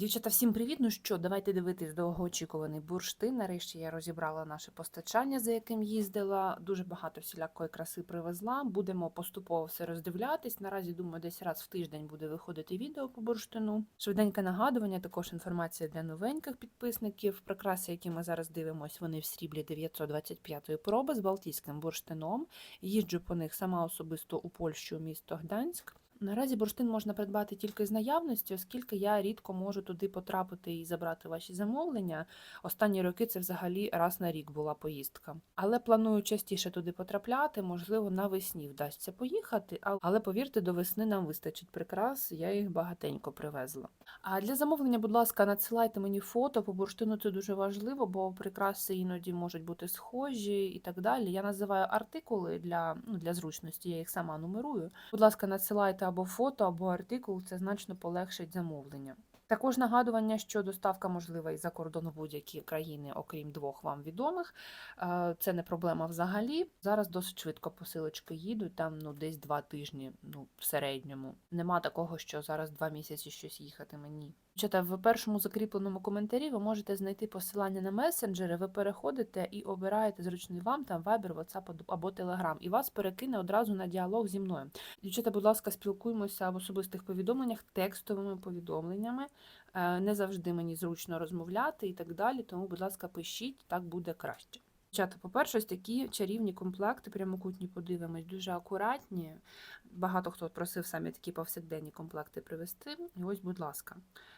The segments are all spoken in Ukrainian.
Дівчата, всім привіт! Ну що, давайте дивитись довгоочікуваний бурштин. Нарешті я розібрала наше постачання, за яким їздила. Дуже багато всілякої краси привезла. Будемо поступово все роздивлятись. Наразі думаю, десь раз в тиждень буде виходити відео по бурштину. Швиденьке нагадування, також інформація для новеньких підписників. Прикраси, які ми зараз дивимося, вони в сріблі 925-ї проби з балтійським бурштином. Їжджу по них сама особисто у Польщу, місто Гданськ. Наразі бурштин можна придбати тільки з наявності, оскільки я рідко можу туди потрапити і забрати ваші замовлення. Останні роки це взагалі раз на рік була поїздка. Але планую частіше туди потрапляти, можливо, навесні вдасться поїхати. Але повірте, до весни нам вистачить прикрас, я їх багатенько привезла. А для замовлення, будь ласка, надсилайте мені фото. По бурштину це дуже важливо, бо прикраси іноді можуть бути схожі і так далі. Я називаю артикули для, ну, для зручності, я їх сама нумерую. Будь ласка, надсилайте або фото, або артикул, це значно полегшить замовлення. Також нагадування, що доставка можлива і за кордон в будь-які країни, окрім двох вам відомих. Е, Це не проблема взагалі. Зараз досить швидко посилочки їдуть, там ну десь два тижні, ну в середньому. Нема такого, що зараз два місяці щось їхатиме. Ні. В першому закріпленому коментарі ви можете знайти посилання на месенджери. Ви переходите і обираєте зручний вам там Viber, WhatsApp або Telegram, і вас перекине одразу на діалог зі мною. Дівчата, будь ласка, спілкуємося в особистих повідомленнях текстовими повідомленнями. Е, Не завжди мені зручно розмовляти і так далі. Тому, будь ласка, пишіть, так буде краще. Дівчата, по-перше, ось такі чарівні комплекти, прямокутні подивимось, дуже акуратні. Багато хто просив самі такі повсякденні комплекти привезти. І ось, будь ласка.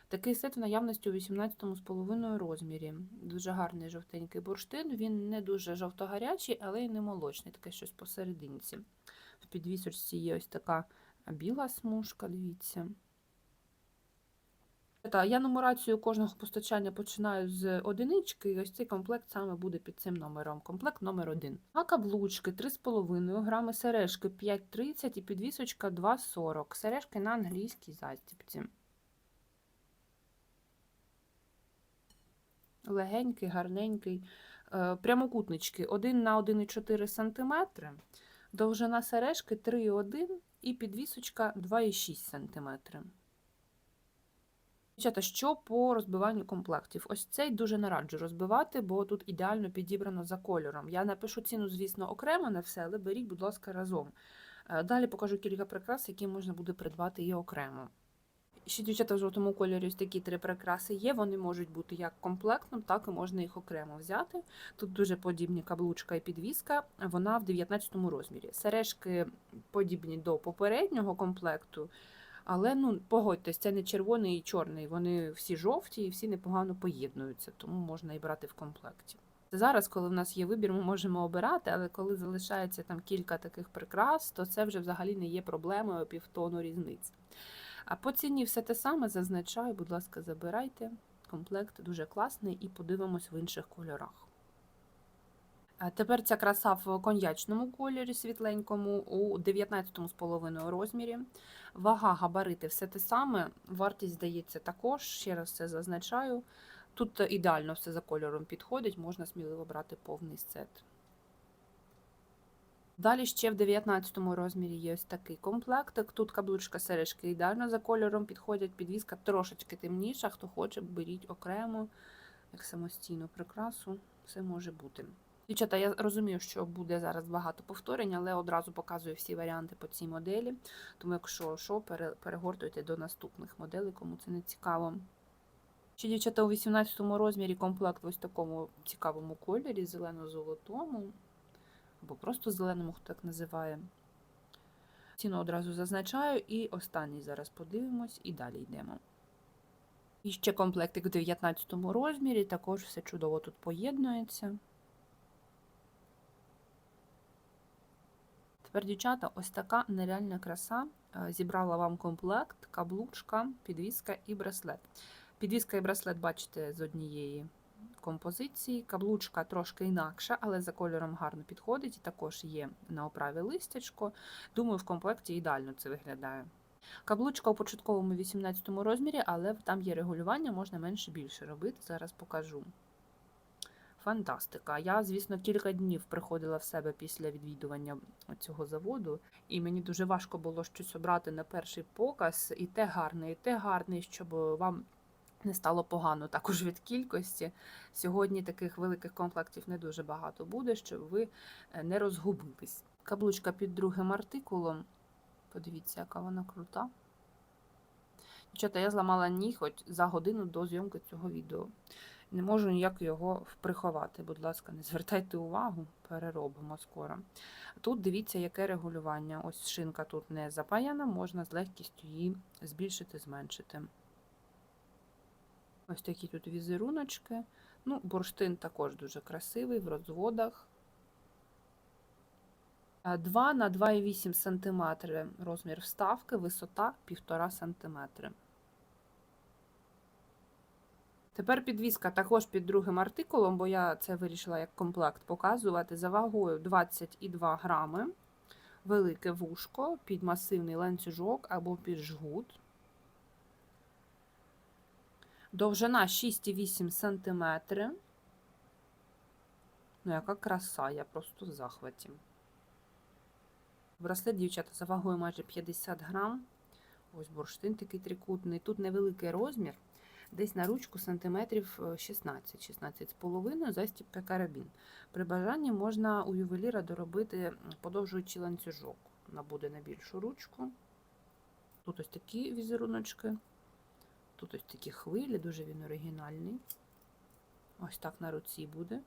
Такий сет в наявності у 18,5 розмірі. Дуже гарний жовтенький бурштин. Він не дуже жовто-гарячий, але й не молочний, таке щось посерединці. В підвісочці є ось така біла смужка, дивіться. Я нумерацію кожного постачання починаю з одинички, і ось цей комплект саме буде під цим номером. Комплект номер один. А каблучки 3,5 грами, сережки 5,30 і підвісочка 2,40. Сережки на англійській застіпці. Легенький, гарненький. Е, Прямокутнички 1 на 1,4 см, довжина сережки 3,1 і підвісочка 2,6 см. Дівчата, що по розбиванню комплектів? Ось цей дуже нараджу розбивати, бо тут ідеально підібрано за кольором. Я напишу ціну, звісно, окремо на все, але беріть, будь ласка, разом. Е, Далі покажу кілька прикрас, які можна буде придбати і окремо. Ще дівчата в жовтому кольорі ось такі три прикраси є. Вони можуть бути як комплектом, так і можна їх окремо взяти. Тут дуже подібні каблучка і підвіска, вона в 19 розмірі. Сережки подібні до попереднього комплекту. Але ну погодьтесь, це не червоний і чорний. Вони всі жовті і всі непогано поєднуються, тому можна і брати в комплекті. Зараз, коли в нас є вибір, ми можемо обирати, але коли залишається там кілька таких прикрас, то це вже взагалі не є проблемою півтону різниці. А по ціні все те саме зазначаю, будь ласка, забирайте. Комплект дуже класний і подивимось в інших кольорах. А Тепер ця краса в коньячному кольорі світленькому у 19,5 розмірі. Вага, габарити, все те саме. Вартість, здається, також, ще раз це зазначаю. Тут ідеально все за кольором підходить, можна сміливо брати повний сет. Далі ще в 19 розмірі є ось такий комплектик. Тут каблучка сережки ідеально за кольором підходять, підвіска трошечки темніша. Хто хоче, беріть окремо, як самостійну прикрасу, все може бути. Дівчата, я розумію, що буде зараз багато повторень, але одразу показую всі варіанти по цій моделі. Тому, якщо що, перегортуйте до наступних моделей, кому це не цікаво. Ще дівчата у 18 розмірі комплект в ось такому цікавому кольорі, зелено-золотому, або просто зеленому, хто так називає. Ціну одразу зазначаю, і останній зараз подивимось, і далі йдемо. І ще комплектик в 19 розмірі, також все чудово тут поєднується. Тепер, дівчата, ось така нереальна краса. Е, Зібрала вам комплект, каблучка, підвіска і браслет. Підвіска і браслет, бачите, з однієї композиції. Каблучка трошки інакша, але за кольором гарно підходить. І також є на оправі листячко. Думаю, в комплекті ідеально це виглядає. Каблучка у початковому 18 розмірі, але там є регулювання, можна менше більше робити. Зараз покажу. Фантастика. Я, звісно, кілька днів приходила в себе після відвідування цього заводу, і мені дуже важко було щось обрати на перший показ. І те гарне, і те гарне, щоб вам не стало погано також від кількості. Сьогодні таких великих комплектів не дуже багато буде, щоб ви е, не розгубились. Каблучка під другим артикулом. Подивіться, яка вона крута. Дівчата, я зламала ніготь за годину до зйомки цього відео. Не можу ніяк його приховати. Будь ласка, не звертайте увагу, переробимо скоро. Тут дивіться, яке регулювання. Ось шинка тут не запаяна, можна з легкістю її збільшити, зменшити. Ось такі тут візеруночки. Ну, бурштин також дуже красивий в розводах. 2 на 2,8 см розмір вставки, висота 1,5 см. Тепер підвіска також під другим артикулом, бо я це вирішила як комплект показувати. За вагою 22 грами, велике вушко, під масивний ланцюжок або під жгут. Довжина 6,8 см. Ну, яка краса, я просто в захваті. Браслет, дівчата, за вагою майже 50 грам. Ось бурштин такий трикутний. Тут невеликий розмір, десь на ручку сантиметрів 16, 16 з половиною, застібка карабін. При бажанні можна у ювеліра доробити подовжуючий ланцюжок. Вона буде на більшу ручку. Тут ось такі візеруночки. Тут ось такі хвилі, дуже він оригінальний. Ось так на руці буде.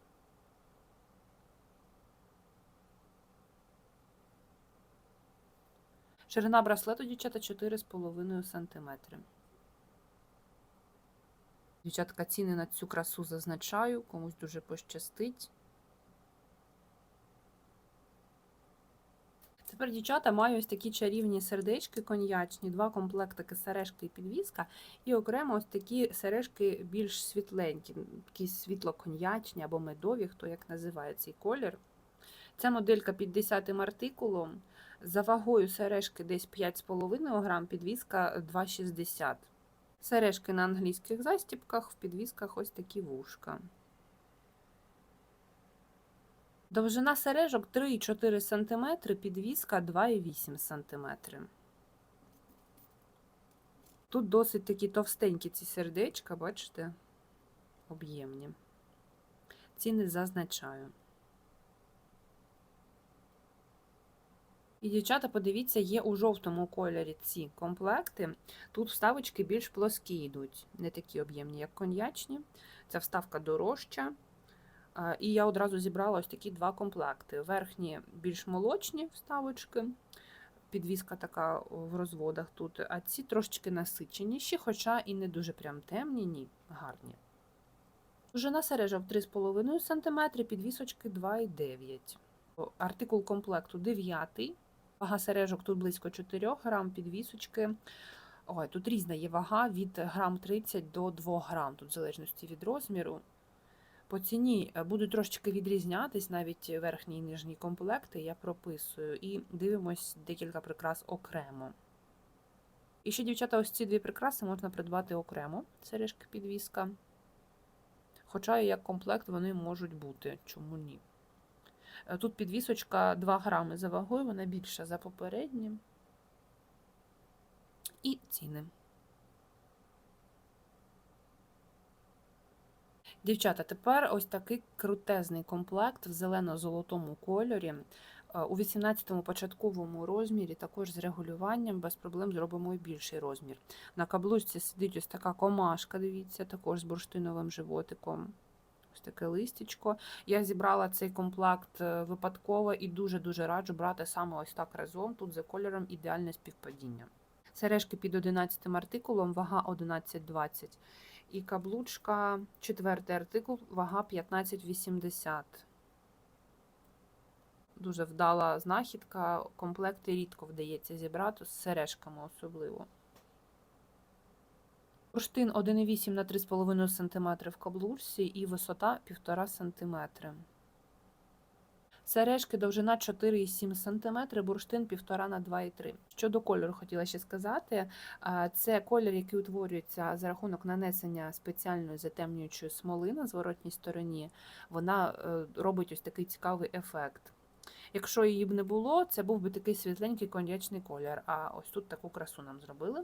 Ширина браслету, дівчата, 4,5 см. Дівчатка, ціни на цю красу зазначаю, комусь дуже пощастить. Тепер, дівчата, маю ось такі чарівні сердечки коньячні, два комплектики сережки і підвіска, і окремо ось такі сережки більш світленькі, такі світло-коньячні або медові, хто як називає цей колір. Ця моделька під 10 артикулом. За вагою сережки десь 5,5 грам, підвіска 2,60 Сережки на англійських застіпках, в підвісках ось такі вушка. Довжина сережок 3,4 см, підвіска 2,8 см. Тут досить такі товстенькі ці сердечка, бачите, об'ємні. Ціни зазначаю. І, дівчата, подивіться, є у жовтому кольорі ці комплекти. Тут вставочки більш плоскі йдуть, не такі об'ємні, як коньячні. Ця вставка дорожча. І я одразу зібрала ось такі два комплекти. Верхні більш молочні вставочки, підвіска така в розводах тут, а ці трошечки насиченіші, хоча і не дуже прям темні, ні, гарні. Довжина сережок 3,5 см, підвісочки 2,9 Артикул комплекту 9 Вага сережок тут близько 4 грам, підвісочки. Ой, тут різна є вага від грам 30 до 2 грам, тут в залежності від розміру. По ціні е, будуть трошечки відрізнятись навіть верхні і нижні комплекти, я прописую, і дивимось декілька прикрас окремо. І ще, дівчата, ось ці дві прикраси можна придбати окремо, сережки підвіска. Хоча як комплект вони можуть бути, чому ні. Е, тут підвісочка 2 грами за вагою, вона більша за попередні. І ціни. Дівчата, тепер ось такий крутезний комплект в зелено-золотому кольорі. Е, у 18-му початковому розмірі, також з регулюванням, без проблем зробимо і більший розмір. На каблучці сидить ось така комашка, дивіться, також з бурштиновим животиком таке листячко. Я зібрала цей комплект е, випадково і дуже-дуже раджу брати саме ось так разом. Тут за кольором ідеальне співпадіння. Сережки під 11 артикулом, вага 11,20. І каблучка, четвертий артикул, вага 15,80. Дуже вдала знахідка. Комплекти рідко вдається зібрати з сережками особливо. Бурштин 1,8 на 3,5 см в каблурсі і висота 1,5 см. Сережки довжина 4,7 см, бурштин 1,5 на 2,3 Щодо кольору, хотіла ще сказати, це колір, який утворюється за рахунок нанесення спеціальної затемнюючої смоли на зворотній стороні. Вона е, робить ось такий цікавий ефект. Якщо її б не було, це був би такий світленький коньячний колір. А ось тут таку красу нам зробили.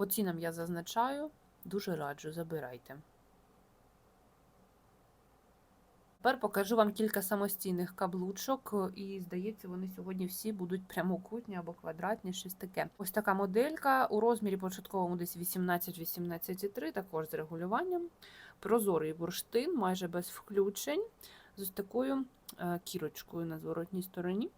По цінам я зазначаю Дуже раджу, забирайте. Тепер покажу вам кілька самостійних каблучок, і здається, вони сьогодні всі будуть прямокутні або квадратні, щось таке. Ось така моделька у розмірі початковому десь 18-18,3, також з регулюванням. Прозорий бурштин, майже без включень, з ось такою е, кірочкою на зворотній стороні.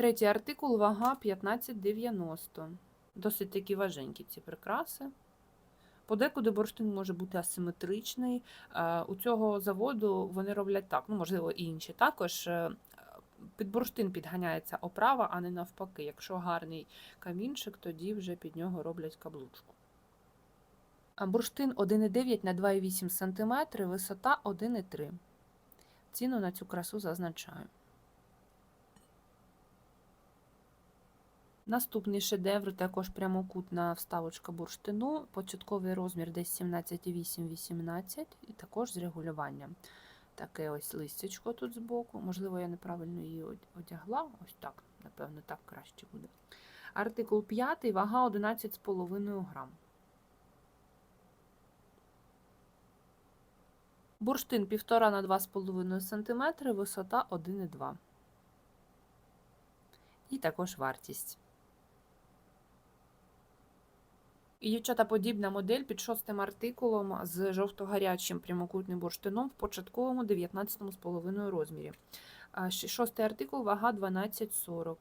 Третій артикул, вага 15,90. Досить такі важенькі ці прикраси. Подекуди бурштин може бути асиметричний. Е, У цього заводу вони роблять так, ну, можливо, і інші також. е, Під бурштин підганяється оправа, а не навпаки. Якщо гарний камінчик, тоді вже під нього роблять каблучку. Бурштин 1,9 на 2,8 см, висота 1,3 Ціну на цю красу зазначаю. Наступний шедевр також прямокутна вставочка бурштину, початковий розмір десь 17,8-18 і також з регулюванням. Таке ось листячко тут збоку. Можливо, я неправильно її одягла. Ось так, напевно, так краще буде. Артикул 5, вага 11,5 грам. Бурштин 1,5 на 2,5 см, висота 1,2 І також вартість. І дівчата подібна модель під шостим артикулом з жовто-гарячим прямокутним бурштином в початковому 19,5 розмірі. Шостий артикул вага 12,40.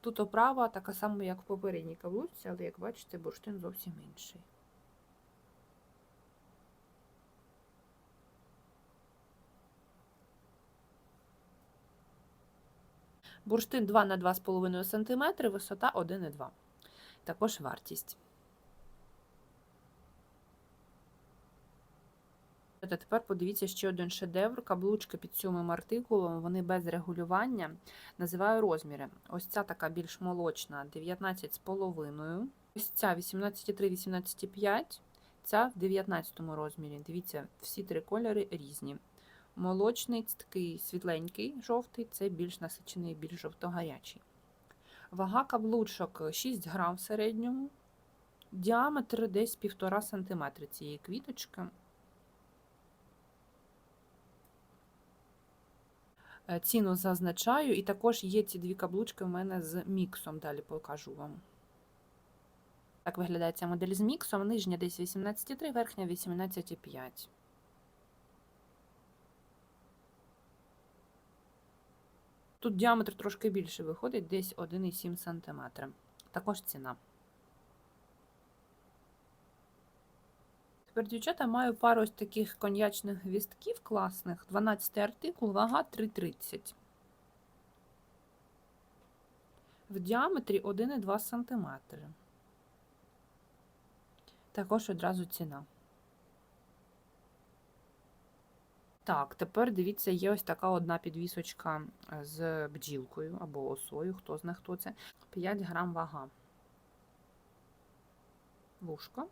Тут оправа така сама, як в попередній каблучці, але як бачите, бурштин зовсім інший. Бурштин 2 на 2,5 см, висота 1,2 Також вартість. Та тепер подивіться ще один шедевр. Каблучки під сьомим артикулом, вони без регулювання. Називаю розміри. Ось ця така більш молочна 19,5. Ось ця 18,3, 18,5. Ця в 19 розмірі. Дивіться, всі три кольори різні. Молочний, такий світленький, жовтий, це більш насичений, більш жовто-гарячий. Вага каблучок 6 грам в середньому. Діаметр десь 1,5 см цієї квіточки. Ціну зазначаю, і також є ці дві каблучки в мене з міксом, далі покажу вам. Так виглядає ця модель з міксом. Нижня десь 18,3, верхня 18,5. Тут діаметр трошки більше виходить, десь 1,7 см. Також ціна. Тепер, дівчата, маю пару ось таких коньячних гвістків класних. 12 артикул, вага 3,30. В діаметрі 1,2 см. Також одразу ціна. Так, тепер дивіться, є ось така одна підвісочка е, з бджілкою або осою, хто знає, хто це. 5 грам вага. Вушко.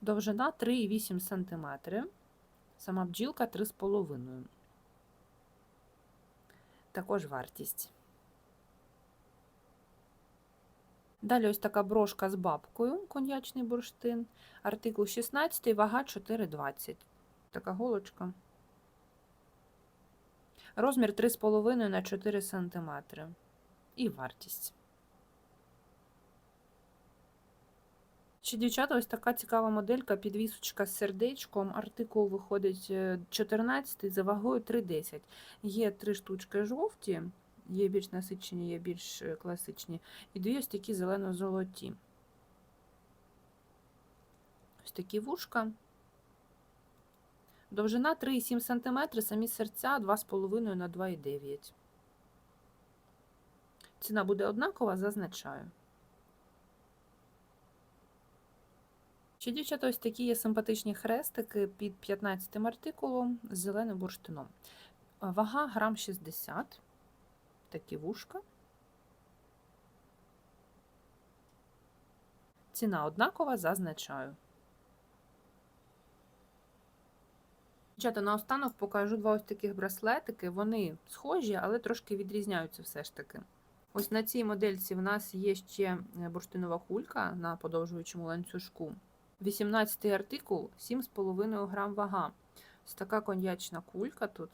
Довжина 3,8 см. Сама бджілка 3,5. Також вартість. Далі ось така брошка з бабкою, коньячний бурштин. Артикул 16, вага 4,20. Така голочка. Розмір 3,5 на 4 см. І вартість. Ще, дівчата, ось така цікава моделька, підвісочка з сердечком. Артикул виходить е, 14 за вагою 3,10. Є три штучки жовті, є більш насичені, є більш е, класичні. І дві ось такі зелено-золоті. Ось такі вушка. Довжина 3,7 см, самі серця 2,5 на 2,9. Ціна буде однакова, зазначаю. Ще, дівчата, ось такі є симпатичні хрестики під 15 артикулом з зеленим бурштином. Вага грам 60. Такі вушка. Ціна однакова, зазначаю. Дівчата, наостанок покажу два ось таких браслетики. Вони схожі, але трошки відрізняються все ж таки. Ось на цій модельці в нас є ще е, бурштинова кулька на подовжуючому ланцюжку. 18 артикул, 7,5 грам вага. Ось така коньячна кулька тут.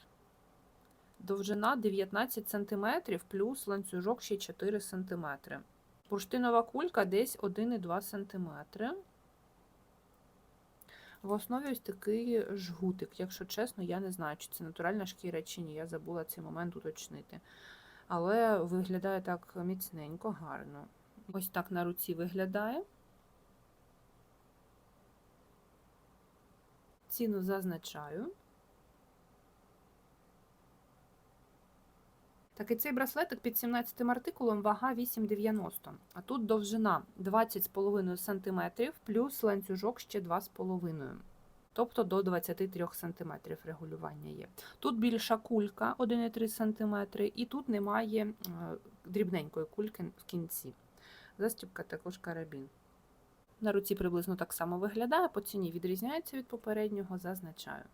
Довжина 19 см, плюс ланцюжок ще 4 см. Бурштинова кулька десь 1,2 см. В основі ось такий жгутик. Якщо чесно, я не знаю, чи це натуральна шкіра чи ні. Я забула цей момент уточнити. Але виглядає так міцненько, гарно. Ось так на руці виглядає. Ціну зазначаю. Так, і цей браслетик під 17 артикулом вага 8,90. А тут довжина 20,5 см плюс ланцюжок ще 2,5 Тобто до 23 см регулювання є. Тут більша кулька 1,3 см, і тут немає е, дрібненької кульки в кінці. Застібка також карабін. На руці приблизно так само виглядає, по ціні відрізняється від попереднього, зазначаю.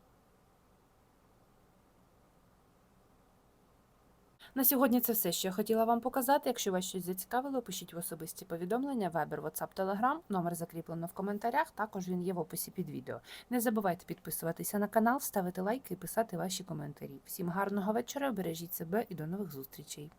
На сьогодні це все, що я хотіла вам показати. Якщо вас щось зацікавило, пишіть в особисті повідомлення, Viber, WhatsApp, Telegram. Номер закріплено в коментарях. Також він є в описі під відео. Не забувайте підписуватися на канал, ставити лайки і писати ваші коментарі. Всім гарного вечора, бережіть себе і до нових зустрічей!